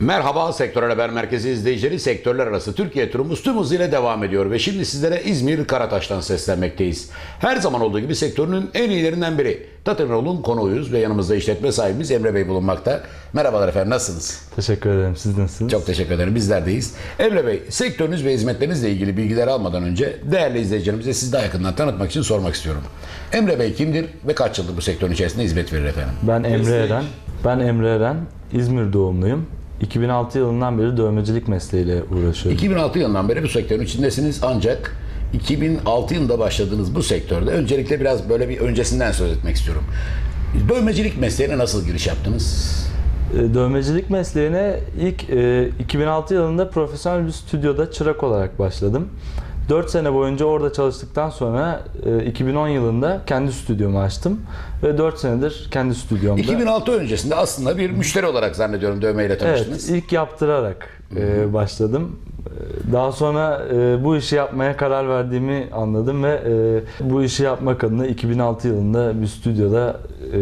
Merhaba Sektör Haber Merkezi izleyicileri sektörler arası Türkiye turumuz tüm hızıyla devam ediyor ve şimdi sizlere İzmir Karataş'tan seslenmekteyiz. Her zaman olduğu gibi sektörünün en iyilerinden biri. Tatırol'un konuğuyuz ve yanımızda işletme sahibimiz Emre Bey bulunmakta. Merhabalar efendim nasılsınız? Teşekkür ederim. Siz nasılsınız? Çok teşekkür ederim bizlerdeyiz. Emre Bey sektörünüz ve hizmetlerinizle ilgili bilgiler almadan önce değerli izleyicilerimize sizi daha yakından tanıtmak için sormak istiyorum. Emre Bey kimdir ve kaç yıldır bu sektörün içerisinde hizmet verir efendim? Ben Emre Eren. Ben Emre Eren. İzmir doğumluyum. 2006 yılından beri dövmecilik mesleğiyle uğraşıyorum. 2006 yılından beri bu sektörün içindesiniz ancak 2006 yılında başladığınız bu sektörde öncelikle biraz böyle bir öncesinden söz etmek istiyorum. Dövmecilik mesleğine nasıl giriş yaptınız? E, Dövmecilik mesleğine ilk e, 2006 yılında profesyonel bir stüdyoda çırak olarak başladım. 4 sene boyunca orada çalıştıktan sonra e, 2010 yılında kendi stüdyomu açtım ve 4 senedir kendi stüdyomda. 2006 öncesinde aslında bir müşteri olarak zannediyorum dövmeyle Evet, tanıştınız. ilk yaptırarak e, başladım. E, Daha sonra e, bu işi yapmaya karar verdiğimi anladım ve e, bu işi yapmak adına 2006 yılında bir stüdyoda e,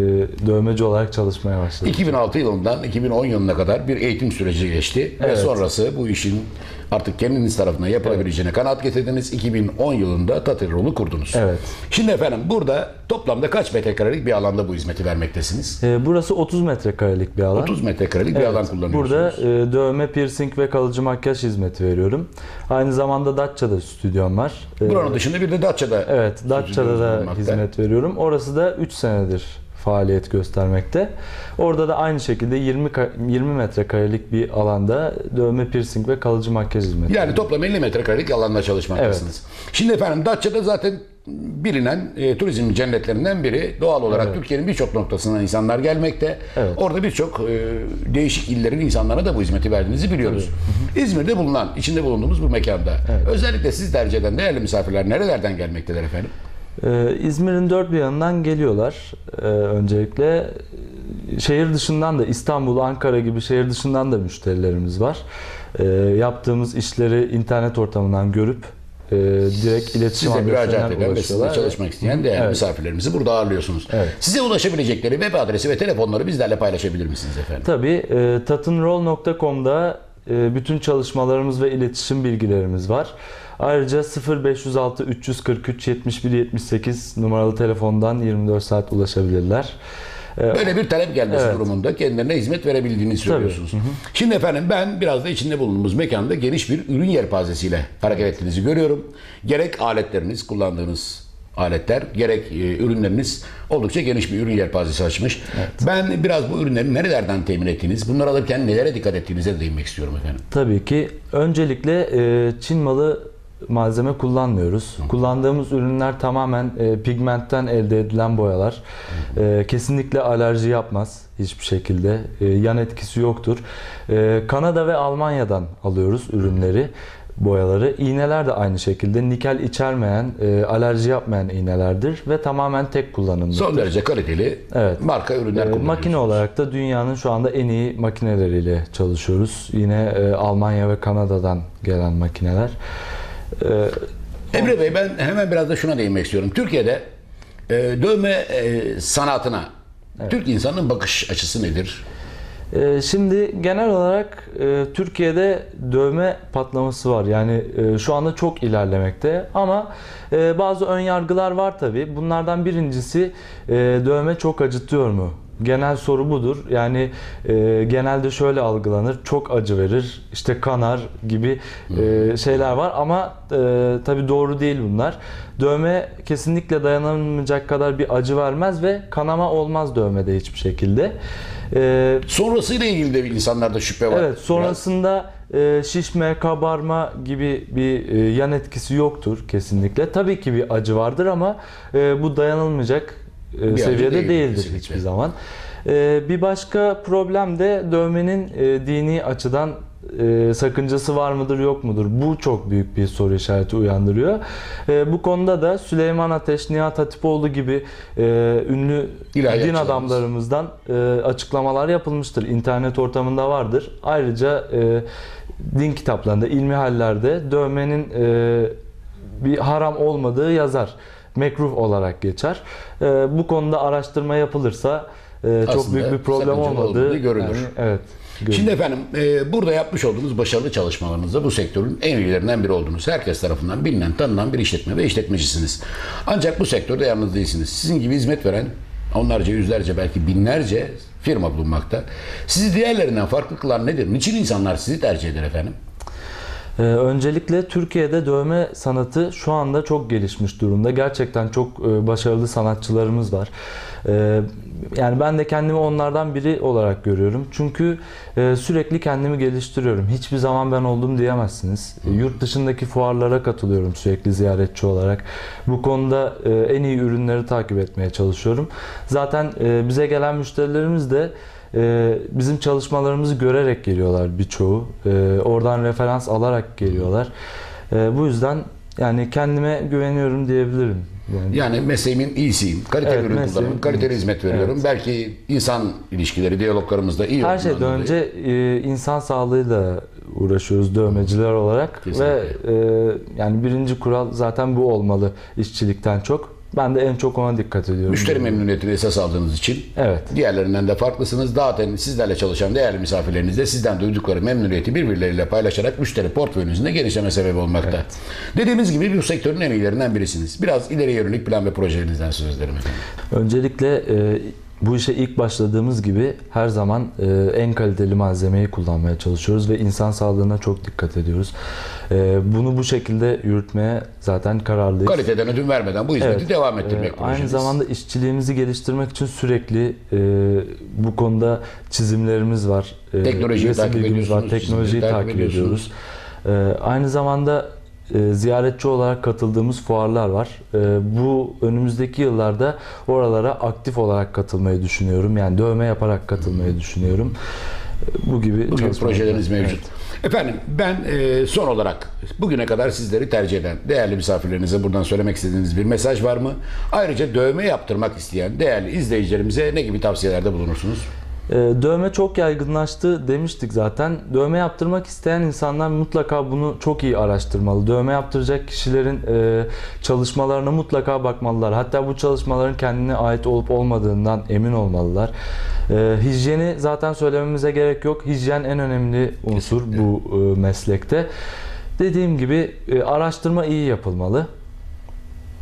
dövmeci olarak çalışmaya başladım. 2006 yılından 2010 yılına kadar bir eğitim süreci geçti ve Evet. sonrası bu işin artık kendiniz tarafından yapılabileceğine kanaat getirdiniz. 2010 yılında Tatırol'u kurdunuz. Evet. Şimdi efendim burada toplamda kaç metrekarelik bir alanda bu hizmeti vermektesiniz? E, Burası 30 metrekarelik bir alan. 30 metrekarelik bir Evet, alan kullanıyorsunuz. Burada e, dövme, piercing ve kalıcı makyaj hizmeti veriyorum. Aynı zamanda Datça'da stüdyom var. E, Buranın dışında bir de Datça'da Evet, Datça'da da bulunmakta. hizmet veriyorum. Orası da 3 senedir faaliyet göstermekte. Orada da aynı şekilde 20 ka- 20 metrekarelik bir alanda dövme, piercing ve kalıcı makyaj hizmeti. Yani toplam 50 metrekarelik alanda çalışmaktasınız. Şimdi efendim Datça'da zaten bilinen e, turizm cennetlerinden biri. Doğal olarak Türkiye'nin birçok noktasından insanlar gelmekte. Evet. Orada birçok e, değişik illerin insanlara da bu hizmeti verdiğinizi biliyoruz. İzmir'de bulunan, içinde bulunduğumuz bu mekanda. Özellikle siz tercih eden değerli misafirler nerelerden gelmektedir efendim? Ee, İzmir'in dört bir yanından geliyorlar. Ee, öncelikle şehir dışından da İstanbul, Ankara gibi şehir dışından da müşterilerimiz var. Ee, yaptığımız işleri internet ortamından görüp e, direkt iletişim Size müracaat eden ve sizinle çalışmak isteyen değerli Evet. misafirlerimizi burada ağırlıyorsunuz. Evet. Size ulaşabilecekleri web adresi ve telefonları bizlerle paylaşabilir misiniz efendim? Tabii e, tatınrol.com'da e, bütün çalışmalarımız ve iletişim bilgilerimiz var. Ayrıca 0506 343 71 78 numaralı telefondan 24 saat ulaşabilirler. E, Böyle bir talep gelmesi Evet. durumunda kendilerine hizmet verebildiğini söylüyorsunuz. Şimdi efendim ben biraz da içinde bulunduğumuz mekanda geniş bir ürün yelpazesiyle hareket ettiğinizi görüyorum. Gerek aletleriniz, kullandığınız aletler, gerek e, ürünleriniz oldukça geniş bir ürün yelpazesi açmış. Ben biraz bu ürünleri nerelerden temin ettiğiniz, bunları alırken nelere dikkat ettiğinize değinmek istiyorum efendim. Tabii ki. Öncelikle e, Çin malı malzeme kullanmıyoruz. Kullandığımız ürünler tamamen e, pigmentten elde edilen boyalar. E, kesinlikle alerji yapmaz hiçbir şekilde. E, yan etkisi yoktur. E, Kanada ve Almanya'dan alıyoruz ürünleri boyaları. İğneler de aynı şekilde nikel içermeyen, e, alerji yapmayan iğnelerdir ve tamamen tek kullanımlıdır. Son derece kaliteli Evet. marka ürünler kullanıyorsunuz. Makine olarak da dünyanın şu anda en iyi makineleriyle çalışıyoruz. Yine e, Almanya ve Kanada'dan gelen makineler. Ee, Emre Bey ben hemen biraz da şuna değinmek istiyorum. Türkiye'de e, dövme e, sanatına Türk insanının bakış açısı nedir? e, şimdi genel olarak e, Türkiye'de dövme patlaması var. Yani e, şu anda çok ilerlemekte ama e, bazı ön yargılar var tabi. Bunlardan birincisi e, dövme çok acıtıyor mu? Genel soru budur. Yani e, genelde şöyle algılanır. Çok acı verir, işte kanar gibi e, şeyler var ama e, tabii doğru değil bunlar. Dövme kesinlikle dayanılmayacak kadar bir acı vermez ve kanama olmaz dövmede hiçbir şekilde. E, Sonrasıyla ilgili de insanlarda şüphe var. Evet, sonrasında e, şişme, kabarma gibi bir e, yan etkisi yoktur kesinlikle. Tabii ki bir acı vardır ama e, bu dayanılmayacak e, acı seviyede değil, değildir kesinlikle. hiçbir zaman. E, bir başka problem de dövmenin e, dini açıdan e, sakıncası var mıdır yok mudur? Bu çok büyük bir soru işareti uyandırıyor. E, bu konuda da Süleyman Ateş, Nihat Hatipoğlu gibi e, ünlü İlahiyatçılarımız. din adamlarımızdan e, açıklamalar yapılmıştır. İnternet ortamında vardır. Ayrıca e, din kitaplarında, ilmi hallerde dövmenin e, bir haram olmadığı yazar. Mekruh olarak geçer. E, bu konuda araştırma yapılırsa e, çok büyük bir problem olmadığı görülür. yani, evet. görülür. Şimdi efendim e, burada yapmış olduğunuz başarılı çalışmalarınızda bu sektörün en iyilerinden biri oldunuz. Herkes tarafından bilinen, tanınan bir işletme ve işletmecisiniz. Ancak bu sektörde yalnız değilsiniz. Sizin gibi hizmet veren onlarca, yüzlerce, belki binlerce firma bulunmakta. Sizi diğerlerinden farklı kılan nedir? Niçin insanlar sizi tercih eder efendim? Ee, öncelikle Türkiye'de dövme sanatı şu anda çok gelişmiş durumda. Gerçekten çok e, başarılı sanatçılarımız var. Ee, yani ben de kendimi onlardan biri olarak görüyorum. Çünkü e, sürekli kendimi geliştiriyorum. Hiçbir zaman ben oldum diyemezsiniz. E, Yurt dışındaki fuarlara katılıyorum sürekli ziyaretçi olarak. Bu konuda e, en iyi ürünleri takip etmeye çalışıyorum. Zaten e, bize gelen müşterilerimiz de ee, bizim çalışmalarımızı görerek geliyorlar birçoğu. Ee, oradan referans alarak geliyorlar. Ee, bu yüzden yani kendime güveniyorum diyebilirim. Yani Yani mesleğimin iyisiyim. Kaliteli Evet, ürün kullanıyorum. Kaliteli hizmet veriyorum. Belki insan ilişkileri, diyaloglarımızda iyi her şeyden dolayı. önce e, insan sağlığıyla uğraşıyoruz dövmeciler olarak Kesinlikle. ve e, yani birinci kural zaten bu olmalı işçilikten çok. Ben de en çok ona dikkat ediyorum. Müşteri memnuniyetini esas aldığınız için Evet. diğerlerinden de farklısınız. Zaten sizlerle çalışan değerli misafirleriniz de sizden duydukları memnuniyeti birbirleriyle paylaşarak müşteri portföyünüzün de genişleme sebebi olmakta. Dediğimiz gibi bu sektörün en iyilerinden birisiniz. Biraz ileri yönelik plan ve projelerinizden söz ederim efendim. Öncelikle e, bu işe ilk başladığımız gibi her zaman e, en kaliteli malzemeyi kullanmaya çalışıyoruz ve insan sağlığına çok dikkat ediyoruz. E, bunu bu şekilde yürütmeye zaten kararlıyız. Kaliteden ödün vermeden bu hizmeti Evet. devam ettirmek E, aynı zamanda işçiliğimizi geliştirmek için sürekli e, bu konuda çizimlerimiz var. E, Teknolojiyi takip var. ediyorsunuz, Teknolojiyi takip, ediyoruz. E, aynı zamanda e, ziyaretçi olarak katıldığımız fuarlar var. E, bu önümüzdeki yıllarda oralara aktif olarak katılmayı düşünüyorum. Yani dövme yaparak katılmayı düşünüyorum. E, Bu gibi Bu çalışmalar projeleriniz mevcut. Efendim ben e, son olarak bugüne kadar sizleri tercih eden değerli misafirlerinize buradan söylemek istediğiniz bir mesaj var mı? Ayrıca dövme yaptırmak isteyen değerli izleyicilerimize ne gibi tavsiyelerde bulunursunuz? Ee, Dövme çok yaygınlaştı demiştik zaten. Dövme yaptırmak isteyen insanlar mutlaka bunu çok iyi araştırmalı. Dövme yaptıracak kişilerin e, çalışmalarına mutlaka bakmalılar. Hatta bu çalışmaların kendine ait olup olmadığından emin olmalılar. E, hijyeni zaten söylememize gerek yok. Hijyen en önemli unsur bu e, meslekte. Dediğim gibi e, araştırma iyi yapılmalı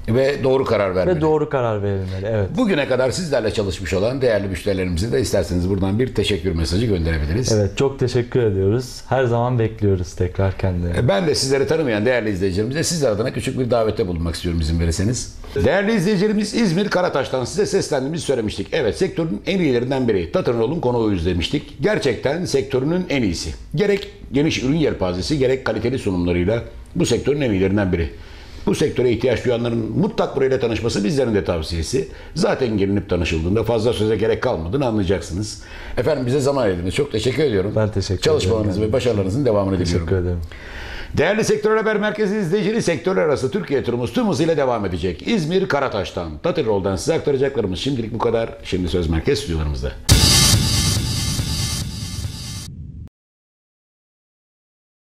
Ve doğru karar vermeli. ve doğru karar verilmeli. Evet. Bugüne kadar sizlerle çalışmış olan değerli müşterilerimize de isterseniz buradan bir teşekkür mesajı gönderebiliriz. Evet çok teşekkür ediyoruz. Her zaman bekliyoruz tekrar kendilerini. Ben de sizleri tanımayan değerli izleyicilerimize sizler adına küçük bir davette bulunmak istiyorum izin verirseniz. Değerli izleyicilerimiz İzmir Karataş'tan size seslendiğimizi söylemiştik. Evet sektörün en iyilerinden biri. Tatırnoğlu'nun konuğuyuz demiştik. Gerçekten sektörünün en iyisi. Gerek geniş ürün yelpazesi gerek kaliteli sunumlarıyla bu sektörün en iyilerinden biri. Bu sektöre ihtiyaç duyanların mutlak burayla tanışması bizlerin de tavsiyesi. Zaten gelinip tanışıldığında fazla söze gerek kalmadığını anlayacaksınız. Efendim bize zaman ayırdınız. Çok teşekkür ediyorum. Ben teşekkür Çalışmalarınız ederim. ve başarılarınızın devamını diliyorum. Teşekkür ederim. Değerli Sektör Haber Merkezi izleyicileri sektörler arası Türkiye turumuz tüm hızıyla devam edecek. İzmir Karataş'tan, Tatırol'dan size aktaracaklarımız şimdilik bu kadar. Şimdi söz merkez stüdyolarımızda.